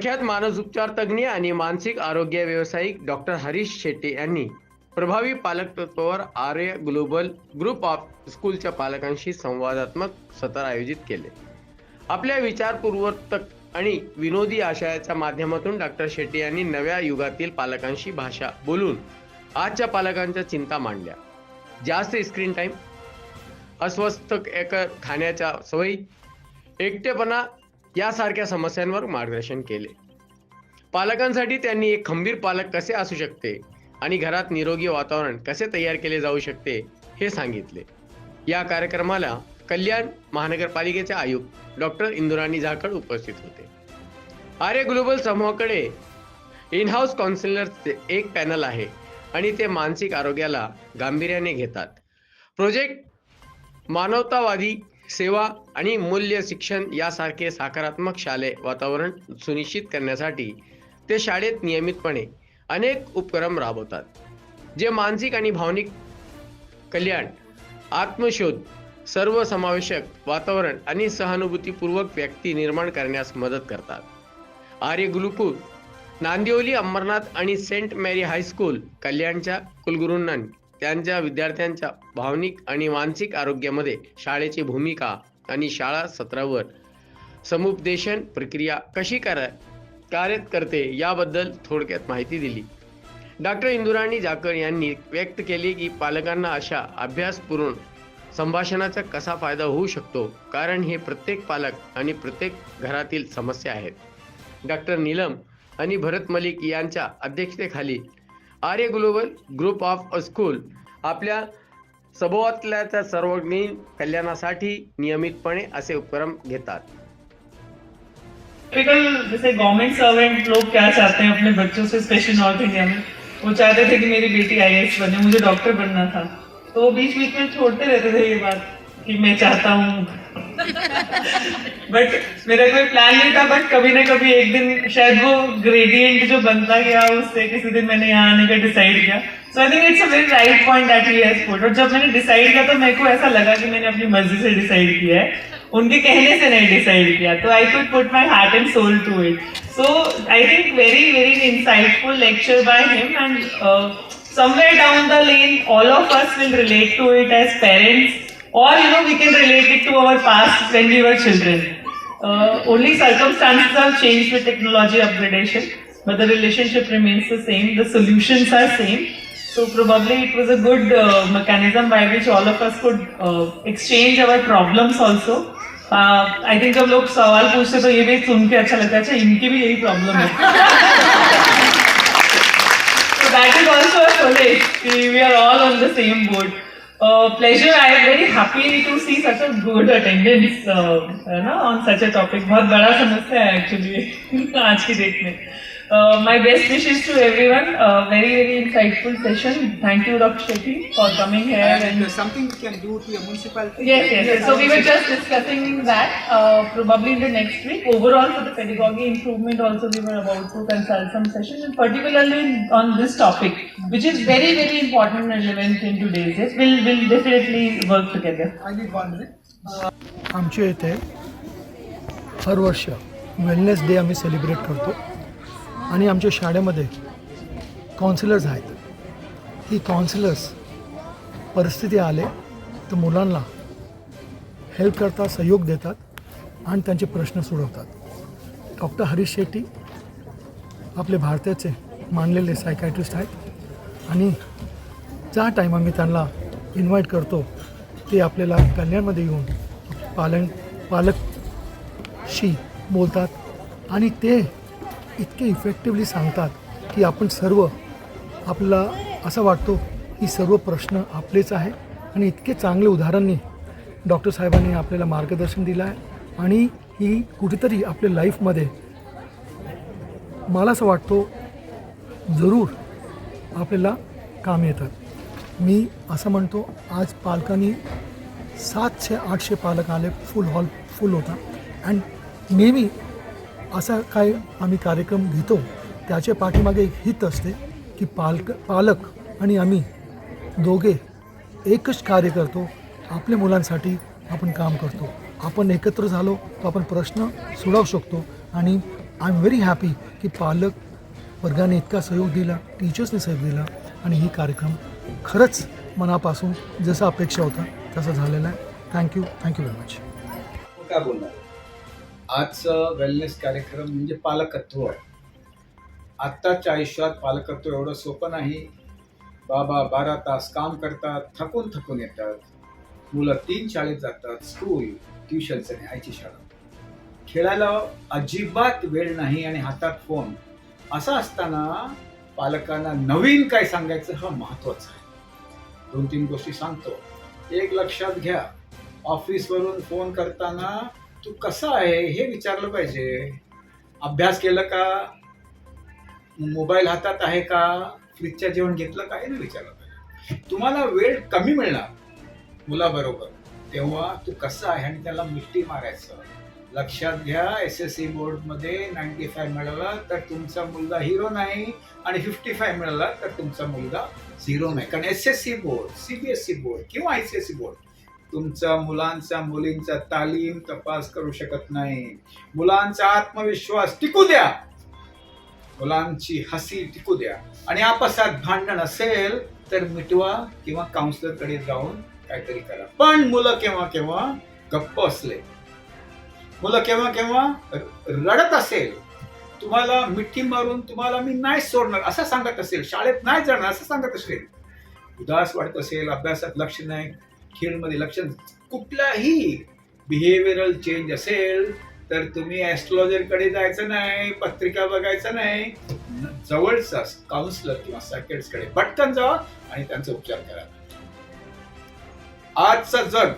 प्रख्यात मानसोपचार तज्ज्ञ आणि मानसिक आरोग्य व्यावसायिक डॉक्टर हरीश शेट्टी यांनी प्रभावी पालकत्वावर आर्य ग्लोबल ग्रुप ऑफ स्कूलच्या पालकांशी संवादात्मक सत्र आयोजित केले. आपल्या विचारपूर्वक आणि विनोदी आशयाच्या माध्यमातून डॉक्टर शेट्टी यांनी नव्या युगातील पालकांशी भाषा बोलून आजच्या पालकांच्या चिंता मांडल्या. जास्त स्क्रीन टाईम अस्वस्थ एक खाण्याच्या सवयी एकटेपणा यासारख्या समस्यांवर मार्गदर्शन केले. पालकांसाठी त्यांनी एक खंबीर पालक कसे असू शकते आणि घरात निरोगी वातावरण कसे तयार केले जाऊ शकते हे सांगितले. या कार्यक्रमाला कल्याण महानगरपालिकेचे आयुक्त डॉक्टर इंदुराणी झाकड उपस्थित होते. आर्य ग्लोबल समूहाकडे इन हाऊस काउन्सिलरचे एक पॅनल आहे आणि ते मानसिक आरोग्याला गांभीर्याने घेतात. प्रोजेक्ट मानवतावादी सेवा आणि मूल्य शिक्षण यासारखे सकारात्मक शालेय वातावरण सुनिश्चित करण्यासाठी ते शाळेत नियमितपणे अनेक उपक्रम राबवतात जे मानसिक आणि भावनिक कल्याण आत्मशोध सर्वसमावेशक वातावरण आणि सहानुभूतीपूर्वक व्यक्ती निर्माण करण्यास मदत करतात. आर्य गुरुकुल नांदिवली अंबरनाथ आणि सेंट मॅरी हायस्कूल कल्याणच्या कुलगुरूंना त्यांच्या विद्यार्थ्यांच्या भावनिक आणि मानसिक आरोग्यामध्ये शाळेची भूमिका आणि शाळा सत्रावर समुपदेशन प्रक्रिया कशी कर कार्य करते याबद्दल थोडक्यात माहिती दिली. डॉक्टर इंदुराणी जाकर यांनी व्यक्त केली की पालकांना अशा अभ्यासपूर्ण संभाषणाचा कसा फायदा होऊ शकतो कारण हे प्रत्येक पालक आणि प्रत्येक घरातील समस्या आहेत. डॉक्टर नीलम आणि भरत मलिक यांच्या अध्यक्षतेखाली Arya global group of school. आपल्या सभोवताल्याच्या सर्वजणीन कल्याणासाठी नियमितपणे असे उपक्रम घेतात. टिपिकल जैसे गवर्नमेंट सर्वेंट लोग क्या चाहते हैं अपने बच्चों से स्पेशल नॉर्थ इंडिया में? वो चाहते थे कि मेरी बेटी आई बने मुझे डॉक्टर बनना था। तो वो बीच बीच में छोड़ते रहते थे ये बात। कि मैं चाहता हूँ। बट मेरा कोई प्लान नहीं था बट कभी ना कभी एक दिन शायद वो ग्रेडियंट जो बनता गया, उससे किसी दिन मैंने यहाँ आने का decide KIA. So I think it's a very right point that he has put और जब मैंने डिसाइड किया तो मेरे को ऐसा लगा कि मैंने अपनी मर्ज़ी से डिसाइड किया है। उनके कहने से नहीं डिसाइड किया। तो I could put my heart and soul to it so I think very very insightful lecture by him and somewhere down the lane, all of us will relate to it as parents. or you know we can relate it to our past when we were children uh, only circumstances have changed with technology upgradation but the relationship remains the same the solutions are same so probably it was a good uh, mechanism by which all of us could uh, exchange our problems also I think जब लोग सवाल पूछते तो ये भी सुन के अच्छा लगता है अच्छा इनकी भी यही प्रॉब्लम है So that is also a solace. We are all on the same boat. pleasure I am very happy to see such a good attendance you know on such a topic बहुत बड़ा समस्या है actually आज की date में. Uh, my best wishes to everyone. Uh, very very insightful session. Thank you, Dr. Shetty, for coming here And and uh, something we can do to a municipality. Yes, yes, yes. So we were just discussing that uh, probably in the next week. Overall, for the pedagogy improvement, also we were about to consult some sessions, and particularly on this topic, which is very, very important and relevant in today's days. We'll, we'll definitely work together. I need one minute. आमच्या इथे हर वर्ष wellness day आम्ही celebrate करतो आणि आमच्या शाळेमध्ये counsellors आहेत. ही counsellors परिस्थिती आले तर मुलांना हेल्प करतात सहयोग देतात आणि त्यांचे प्रश्न सोडवतात. डॉक्टर हरीश शेट्टी आपले भारताचे मानलेले सायकॅट्रिस्ट आहेत आणि ज्या टाईम आम्ही त्यांना इन्व्हाइट करतो ते आपल्याला कल्याणमध्ये येऊन पालन पालकशी बोलतात आणि ते इतके इफेक्टिवली सांगतात की आपण सर्व आपला असं वाटतो की सर्व प्रश्न आपलेच आहे आणि इतके चांगले उदाहरणांनी डॉक्टर साहेबांनी आपल्याला मार्गदर्शन दिलं आहे. आणि ही कुठेतरी आपल्या लाईफमध्ये मला असं वाटतो जरूर आपल्याला काम येतात. मी असं म्हणतो आज पालकांनी सातशे आठशे पालक आले फुल हॉल फुल होता. अँड नेहमी असा काय आम्ही कार्यक्रम घेतो त्याच्या पाठीमागे एक हित असते की पालक पालक आणि आम्ही दोघे एकच कार्य करतो आपल्या मुलांसाठी आपण काम करतो. आपण एकत्र झालो तर आपण प्रश्न सोडवू शकतो आणि आय एम व्हेरी हॅपी की पालक वर्गाने इतका सहयोग दिला टीचर्सने सहयोग दिला आणि ही कार्यक्रम खरंच मनापासून जसं अपेक्षा होता तसा झालेला आहे. थँक्यू थँक्यू व्हेरी मच काय बोलणार? आजचं वेलनेस कार्यक्रम म्हणजे पालकत्व. आहे आत्ताच्या आयुष्यात पालकत्व एवढं सोपं नाही. बाबा बारा तास काम करतात थकून थकून येतात. मुलं तीन शाळेत जातात स्कूल ट्युशन्स आणि आईची शाळा. खेळायला अजिबात वेळ नाही आणि हातात फोन असं असताना पालकांना नवीन काय सांगायचं हा महत्वाचं आहे. दोन तीन गोष्टी सांगतो. एक लक्षात घ्या. ऑफिसवरून फोन करताना तू कसा आहे हे विचारलं पाहिजे. अभ्यास केलं का? मोबाईल हातात आहे का? फ्रीजच्या जेवण घेतलं का? हे नाही विचारलं पाहिजे. तुम्हाला वेळ कमी मिळणार मुलाबरोबर. तेव्हा तू कसा आहे आणि त्याला मुष्टी मारायचं? लक्षात घ्या एस एस सी बोर्डमध्ये नाईन्टी फाय मिळाला तर तुमचा मुलगा हिरो नाही आणि फिफ्टी फाय मिळाला तर तुमचा मुलगा झिरो नाही. कारण S S C board C B S C board किंवा I C S C board तुमचा मुलांचा मुलींचा तालीम तपास करू शकत नाही. मुलांचा आत्मविश्वास टिकू द्या. मुलांची हसी टिकू द्या. आणि आपसात भांडण असेल तर मिटवा किंवा काउन्सिलरकडे जाऊन काहीतरी करा. पण मुलं केव्हा केव्हा गप्प असले. मुलं केव्हा केव्हा रडत असेल. तुम्हाला मिठी मारून तुम्हाला मी नाही सोडणार असं सांगत असेल. शाळेत नाही जाणार असं सांगत असेल. उदास वाटत असेल अभ्यासात लक्ष नाही. खेळमध्ये लक्ष कुठलाही बिहेवियरल चेंज असेल तर तुम्ही ॲस्ट्रॉलॉजरकडे जायचं नाही पत्रिका बघायचं नाही जवळचा काउन्सिलर किंवा सायकेट्सकडे पटकन जा आणि त्यांचा उपचार करा. आजचं जग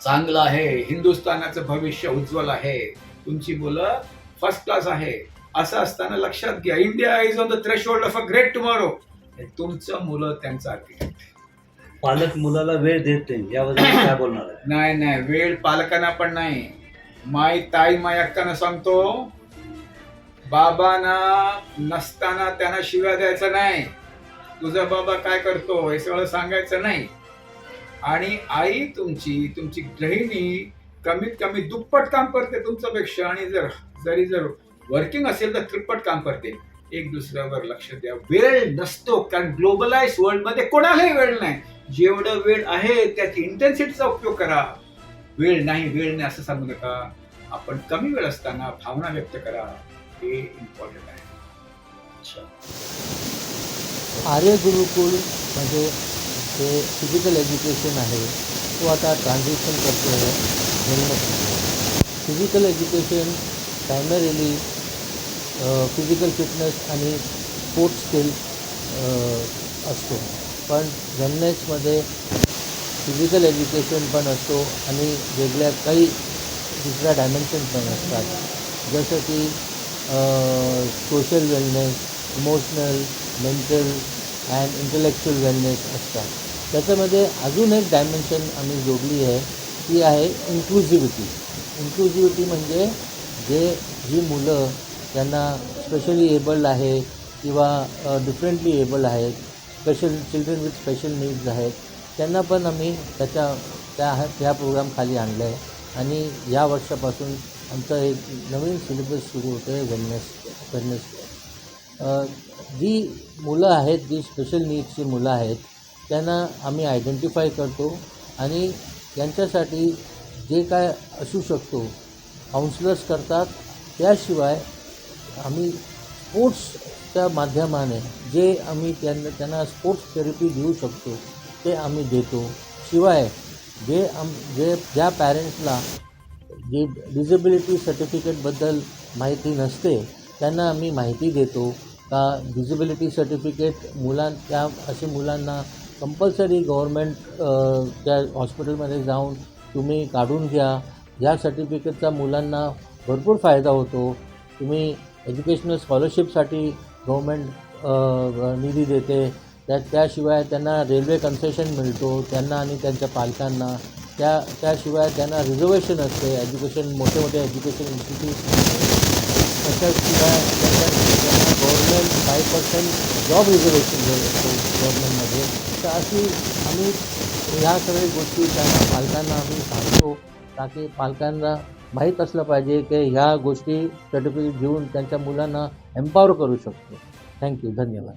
चांगलं आहे हिंदुस्थानाचं भविष्य उज्ज्वल आहे. तुमची मुलं फर्स्ट क्लास आहे. असं असताना लक्षात घ्या India is on the threshold of a great tomorrow तुमचं मुलं त्यांचं आर्किटेक्ट पालक मुलाला वेळ देत नाही याबद्दल काय बोलणार आहे? नाही नाही वेळ पालकांना पण नाही. माय ताई माय अक्कांना सांगतो बाबांना नसताना त्यांना शिव्या द्यायचं नाही. तुझा बाबा काय करतो हे सगळं सांगायचं नाही. आणि आई तुमची तुमची गृहिणी कमीत कमी दुप्पट काम करते तुमच्यापेक्षा. आणि जर जरी जर वर्किंग असेल तर त्रिप्पट काम करते. एक दुसऱ्यावर लक्ष द्या. वेळ नसतो कारण ग्लोबलाइज वर्ल्डमध्ये कोणालाही वेळ नाही. जेवढं वेळ आहे त्याची इंटेन्सिटीचा उपयोग करा. वेळ नाही वेळ नाही असं सांगू नका. आपण कमी वेळ असताना भावना व्यक्त करा. हे इम्पॉर्टंट आहे. आर्य म्हणजे जे फिजिकल एज्युकेशन आहे तो आता ट्रान्झॅक्शन करतो आहे physical education primarily physical fitness आणि स्पोर्ट्स स्किल असतो. पण वेलनेसमध्ये फिजिकल एज्युकेशन पण असतो आणि वेगळ्या काही दुसऱ्या डायमेन्शन पण असतात. जसं की social wellness emotional mental and intellectual wellness असतात. त्याच्यामध्ये अजून एक डायमेन्शन आम्ही जोडली आहे ती आहे इन्क्लुझिव्हिटी इन्क्लुझिव्हिटी म्हणजे जे जी मुलं त्यांना स्पेशली एबल्ड आहे किंवा डिफरंटली एबल्ड आहेत. Special children with special needs आहेत. त्यांना पण आम्ही त्याच्या त्या त्या प्रोग्रामखाली आणलं आहे आणि या वर्षापासून आमचं एक नवीन सिलेबस सुरू होतं आहे वेलनेस वेलनेस जी मुलं आहेत जी स्पेशल नीड्सची मुलं आहेत त्यांना आम्ही आयडेंटिफाय करतो आणि त्यांच्यासाठी जे काय असू शकतो काउन्सलर्स करतात. त्याशिवाय आम्ही स्पोर्ट्सच्या माध्यमाने जे आम्ही त्यांना त्यांना स्पोर्ट्स थेरपी देऊ शकतो ते आम्ही देतो. शिवाय जे आम जे ज्या पॅरेंट्सला जे डिझेबिलिटी सर्टिफिकेटबद्दल माहिती नसते त्यांना आम्ही माहिती देतो. का डिझेबिलिटी सर्टिफिकेट मुलां त्या असे मुलांना कंपल्सरी गव्हर्मेंट त्या हॉस्पिटलमध्ये जाऊन तुम्ही काढून घ्या. या सर्टिफिकेटचा मुलांना भरपूर फायदा होतो. तुम्ही एज्युकेशनल स्कॉलरशिपसाठी गव्हर्मेंट निधी देते. त्या त्याशिवाय त्यांना रेल्वे कन्सेशन मिळतो त्यांना आणि त्यांच्या पालकांना. त्या त्याशिवाय त्यांना रिझर्वेशन असते. एज्युकेशन मोठे मोठे एज्युकेशन इन्स्टिट्यूट. त्याच्याशिवाय त्यांना government five percent job reservation असते गव्हर्मेंटमध्ये तर अशी आम्ही ह्या सगळ्या गोष्टी त्यांना पालकांना आम्ही सांगतो. ताकी पालकांना माहीत असलं पाहिजे की ह्या गोष्टी सर्टिफिकेट घेऊन त्यांच्या मुलांना एम्पॉवर करू शकतो. थँक्यू धन्यवाद.